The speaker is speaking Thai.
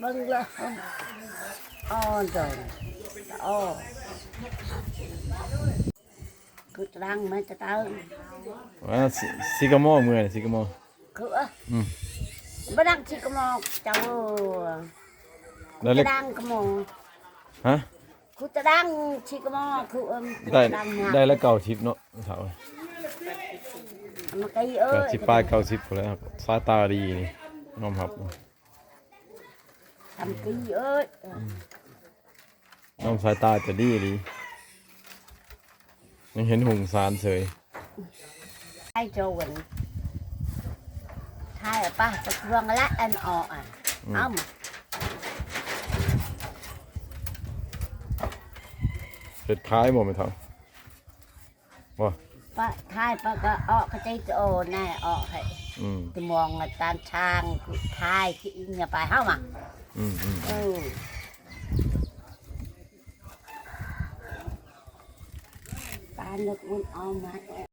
เบิ่งเลยอ่อนจังอ๋อคือตังมันจะตังว่าซิซิกาโมเมื่อยซิกาโมคือเอ้ออืมบ่ดังชิกะมอกเจ้าแล้วเล็จะกดังกะมอฮะคือจะดังชิกะมอคือเอิ้นได้ดังหาได้แล้วเก่าชิปเนาะเถามันไกเอ้เก่ายชิปปลายเก่าชิปพุ่นแหล้วครับสายตาดีนี่น้อมครับ ทำกี้เอ้ยน้อมสายตาจะดีดียังเห็นหงสารเฉยให้โจวนทายอะป่ะตะเครื่องละอันออกอะเอ้าเห็ดคล้ายบ่ไม่เท่าว่า ป้าทายป้าก็ออกกระใจโอแน่ออกให้อืมจะมองอาจารย์ช่างทายที่อิงอย่าไปเฮ้ามาอืมอืมเออปานนึกมันเอามา